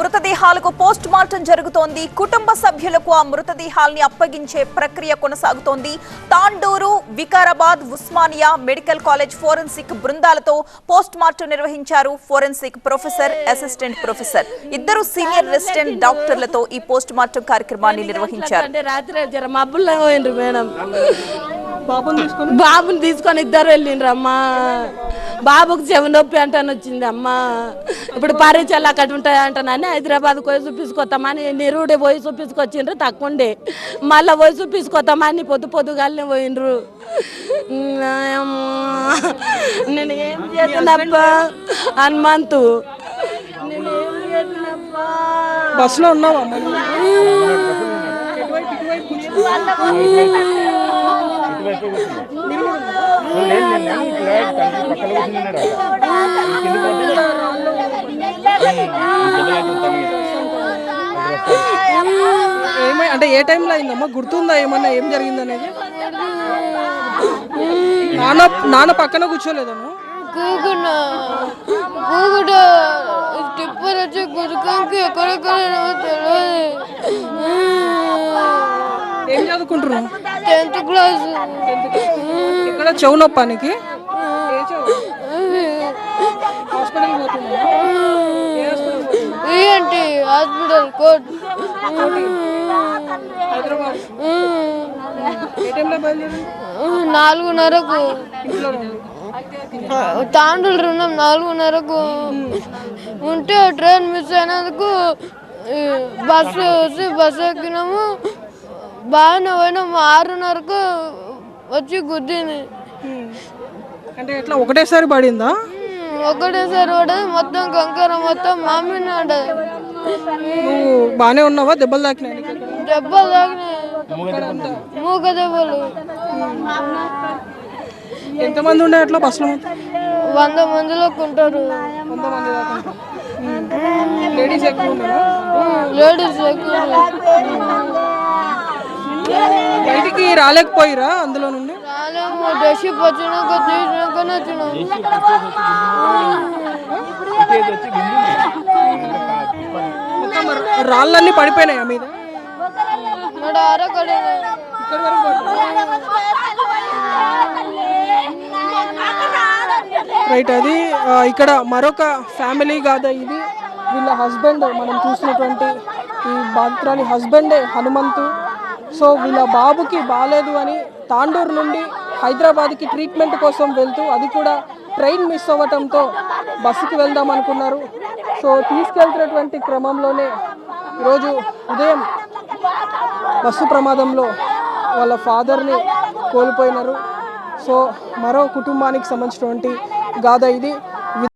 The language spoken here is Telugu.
మృతదేహాలకు పోస్ట్ మార్టం జరుగుతోంది. కుటుంబ సభ్యులకు ఆ మృతదేహాల్ని అప్పగించే ప్రక్రియ కొనసాగుతోంది. Tandur Vikarabad Osmania medical college forensic బృందాలతో post mortem నిర్వహించారు ఫోరెన్సిక్ ప్రొఫెసర్ అసిస్టెంట్ ప్రొఫెసర్. ఇద్దరు సీనియర్ రెసిడెంట్ డాక్టర్లతో ఈ పోస్ట్ మార్టం కార్యక్రమాన్ని నిర్వహించారు. బాబుని తీసుకొని? బాబుని తీసుకొని ఇద్దరు వెళ్ళిండ్రు అమ్మా. బాబుకు చెవి నొప్పి అంటాను వచ్చింది అమ్మా. ఇప్పుడు పరీక్షలు అక్కడ ఉంటాయి అంటానని. హైదరాబాద్ పోయి చూపించుకొస్తామని నిరుడే పోయి చూపించుకొచ్చిండ్రు తక్కువ ఉండే మళ్ళీ పోయి చూపించుకొస్తామని పొద్దు పొద్దుగాలనే పోయిండ్రు. అమ్మా. నేను ఏం చేస్తున్నప్పా హనుమంతు. నేను ఏం చేస్తున్నప్పా బస్సులో ఉన్నావా? మరి? ఏమై అంటే ఏ టైంలో అయిందమ్మా? గుర్తుందా ఏమన్నా? ఏం జరిగింది అనేది? నాన్న నాన్న పక్కన కూర్చోలేదమ్మా కూకున్నా కూకుడు టిప్పర్ వచ్చి గురుకంకి ఎక్కడెక్కడ తెలియదు ఏం చదువుకుంటున్నావు? Tenth class. ఇక్కడ చెవు? నొప్పానికి హాస్పిటల్ పోతున్నా ఏ హాస్పిటల్ పోతున్నావు? ఏంటి హాస్పిటల్ కోట్ నాలుగున్నరకు. తాండూలు ఉన్నాం నాలుగున్నరకు. ఉంటే ట్రైన్ మిస్ అయినందుకు బస్సు వచ్చి బస్సు ఎక్కినాము. బాగానే పోయినాము ఆరున్నరకు వచ్చి గుద్దింది. ఉమ్. అంటే ఎట్లా ఒకటేసారి పడిందా? ఒకటేసారి పడదు మొత్తం కంకర మొత్తం మామిడి నువ్వు బాగానే ఉన్నావా? దెబ్బలు తాకినాయి? దెబ్బలు తాకినాయి. మూగ దెబ్బలు ఎంతమంది ఉండే అట్లా బస్సులో వంద మందిలోకి ఉంటారు వంద మంది దాకా ఉంటారు. ఉమ్. లేడీస్ ఎక్కువ ఉన్నారా? లేడీస్ ఎక్కువ బయటికి రాలేకపోయిరా అందులో నుండి? రాలేము. డషిప్ వచ్చినాక తీసినాకనే వచ్చినాము రాళ్ళన్నీ పడిపోయినాయా మీద? రైట్ అది ఇక్కడ మరొక ఫ్యామిలీ కాదా ఇది. వీళ్ళ హస్బెండ్ మనం చూసినటువంటి ఈ బాధితురాలి హస్బెండే హనుమంతు. సో వీళ్ళ బాబుకి బాగాలేదు అని తాండూరు నుండి హైదరాబాద్కి ట్రీట్మెంట్ కోసం వెళ్తూ అది కూడా ట్రైన్ మిస్ అవ్వటంతో బస్సుకి వెళ్దాం అనుకున్నారు. సో తీసుకెళ్తున్నటువంటి క్రమంలోనే ఈరోజు ఉదయం బస్సు ప్రమాదంలో వాళ్ళ ఫాదర్ని కోల్పోయినారు. సో మరో కుటుంబానికి సంబంధించినటువంటి గాథ ఇది.